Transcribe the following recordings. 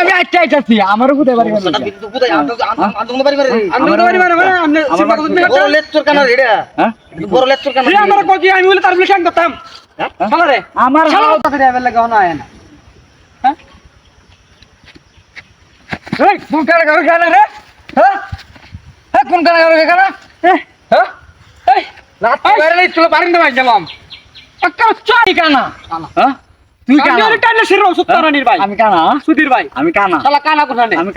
আমি আচ্ছা আইতাছি আমারও কোথায় বাড়ি কোথায়? আন্দো- আন্দো- আন্দো বাড়ি বাড়ি। আন্দোলন বাড়ি মানে মানে আপনি চিন্তা বাড়ি- করতে বড় লেচ্চর কানা রে হ্যাঁ? বড় লেচ্চর কানা রে। আমার কজি আমি বলে তার বলে শেখ করতাম। হ্যাঁ? শালা রে আমার শালা হাও- তাড়াতাড়ি আবার লাগা না আয় না। হ্যাঁ? এই, কোন কানা কারও কানা রে? হ্যাঁ? হ্যাঁ কোন কানা কারও কানা? হ্যাঁ? এই রাত বাইরে চলো বারিন্দা ভাই গেলাম। একটা চাই কানা কানা। হ্যাঁ? তুই কানা। আমি টাইলে শিরো সুতরানির ভাই আমি কানা। হ্যাঁ? সুধীর ভাই। আমি কানা। শালা কানা কোথায় আমি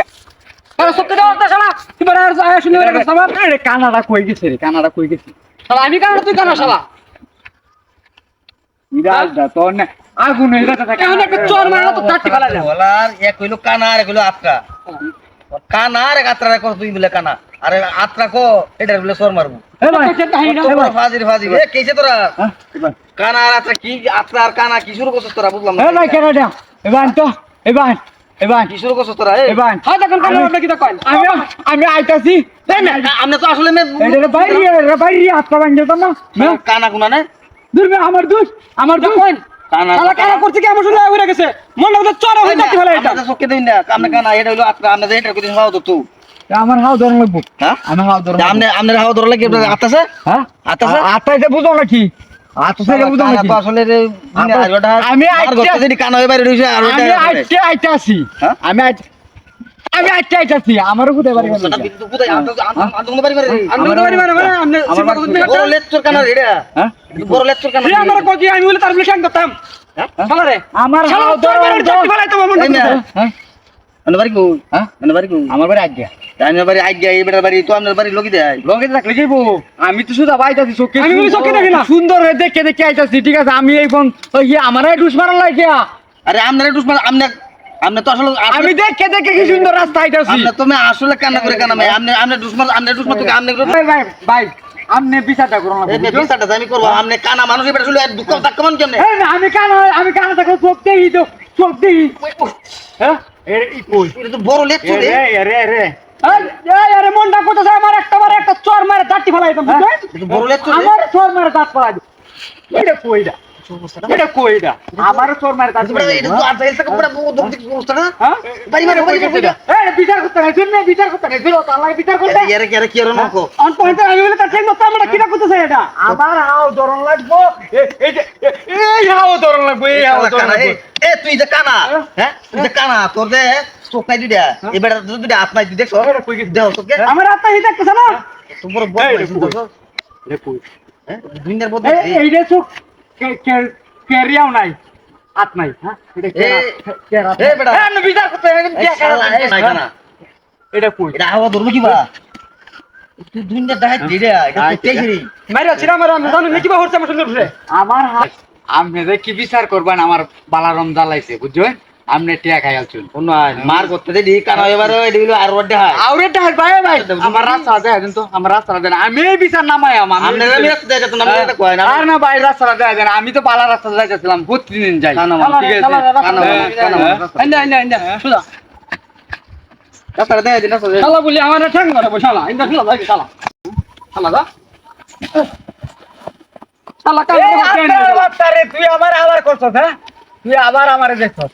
শালা সত্যি দাও তো শালা। তুই বড় আর শুনে রে সামার রে কানাটা কই গেছে রে? কানাটা কই গেছে? শালা আমি কানা তুই কানা শালা। বিরাজ দা তোর না আগুন হয়ে যাচ্ছে এখন একটা চোর মারলো তো চারটি ফেলা যায় বলার এক হইল কানা আর এক হইল আত্রা কানা আর আত্রা কো তুই বলে কানা। আরে আত্রা কো এটা বলে সর মারবো। এ ভাই কত বড় ফাজির ফাজির এ কেছে তোরা? হ্যাঁ, কানা আর আত্রা কি আত্রা আর কানা কি শুরু করছিস তোরা? বুঝলাম এ ভাই না কানাডা এবার তো এবার এবার কি শুরু করছিস তোরা? এ। এবার হ্যাঁ দেখুন কানা আপনি কি কইন আমি আমি আইতাছি। আমরা তো আসলে মে এটা বাইরে রে বাইরে হাতটা ভাঙে তো না? কানা কুনা না। দূর বে, আমার দোষ আমার দোষ শালা কানা করছে কি? আমার শুনে উড়ে গেছে। মনে হচ্ছে চোর হয়ে এটা? না। কানা এটা আমরা এটা হাও তো তুই আমার হাও ধরন লাগবো। হ্যাঁ? আমার হাও ধরন আমনে হাও হ্যাঁ? আতাছে? বুঝো আমি আইতে- আমি আইতে আইতাছি হ্যাঁ? আমি আইতে আমি আইতে আইতাছি আমারও কোথায় বাড়ি গেল সমস্যাটা কিন্তু কোথায়? আন্দো- আন্দো- আন্দো বাড়ি বাড়ি। আন্দোলন বাড়ি মানে মানে আপনি আমার বাড়ি- লেচ্চর কানা রে হ্যাঁ বড় লেচ্চর কানা রে। আমার আমি বলে তার বলে করতাম হ্যাঁ? শালা রে আমার হাও মারে চারটি তো মনে না। হ্যাঁ আন্দো বাড়ি কই? হ্যাঁ বাড়ি কই? আমার বাড়ি আজ্ঞা বাড়ি আইগা, এই বেটার বাড়ি, তো আপনার বাড়ি লগি দেয়। লগে থাকলে যাইবো আমি তো শুধু বাইতাছি চোখে আমি চোখে দেখি না। সুন্দর হয়ে দেখে দেখে আইতাছি ঠিক আছে আমি এই কোন ওই যে আমার ডুস মারার লাগে আরে আপনার একটু মানে আমনে- তো আসলে- আমি দেখে দেখে কি সুন্দর রাস্তা আইতাছি। আমনে তো আসলে কান্না করে কান্না দুশ্মন- দুশ্মন ভাই ভাই ভাই আপনি বিচারটা করুন না বিচারটা আমি করব। আমনে কানা মানুষ, এই শুলে দুঃখ থাকতে কেমনে? আমি কানা আমি কানা দেখো চোখ তো হ্যাঁ? এর ই কই? এটা তো বড় লেচ্চর রে। রে রে রে। এই এই আরে মনটা কোথাছে আমার একটা বার একটা চোর মারে চারটি ফেলাই তো বুঝছেন বড়। আমার চোর মারে দাঁত পড়া এটা কইডা এটা কইডা আমার চোর মারে দাঁত বেটা, এটা তো আর যাইল থেকে বেটা, ও দম দিকে হ্যাঁ বাড়ি মারে, বাড়ি মারে, এই বিচার করতে না শুনলে বিচার করতে না ফিরো আল্লাহ বিচার করতে এরে, এরে, এরে, কি এরে নকো? অন পয়েন্টে আমি বলে তার শেখ করতাম এটা কিটা করতেছে এটা আমার হাও ধরন লাগবো এ- এই এই হাও ধরন লাগবো এই হাও ধরন লাগবো এ- এ, তুই যে কানা, হ্যাঁ? তুই যে কানা, তোর যে চোখ নাই দুইটা, তো দুইটা হাত নাই, দেখছ? দেহ চোখে? আমার হাতটা হিট দেখতেছে না বড়? হ্যাঁ? চোখ কে- কে- কেরিয়াও নাই হাত নাই হ্যাঁ এটা আমি আমি কই? এটা হাওয়া ধরবো কি বা? আমি আমার হাত কি বিচার করবেন আমার বালারম জ্বালাইছে বুঝছেন আপনি টিয়া খাই আলছুন মার করতে দে, দি কানা এবারে, এটি হইল আর ডাহাত। আউরে ভাই ভাই ভাই আমার রাস্তা দেয় দেন তো আমার রাস্তা দেন আমি বিচার নামাই আমার আমনে আমি রাস্তা দিয়ে এটা কয় না। আর না ভাই রাস্তা দেয় দেন আমি তো বালা রাস্তা যাইতেছিলাম প্রতিদিন যাই ঠিক আছে। হ্যাঁ। রাস্তা। দেয়, দেয়। শালা বলি আমার ঠ্যাং মারে শালা ইন্দা শালা ভাই শালা শালা দা শালা কাম এই আত্মার বাচ্চা রে, তুই আবার আবার করছস হ্যাঁ তুই আবার আমারে দেখছস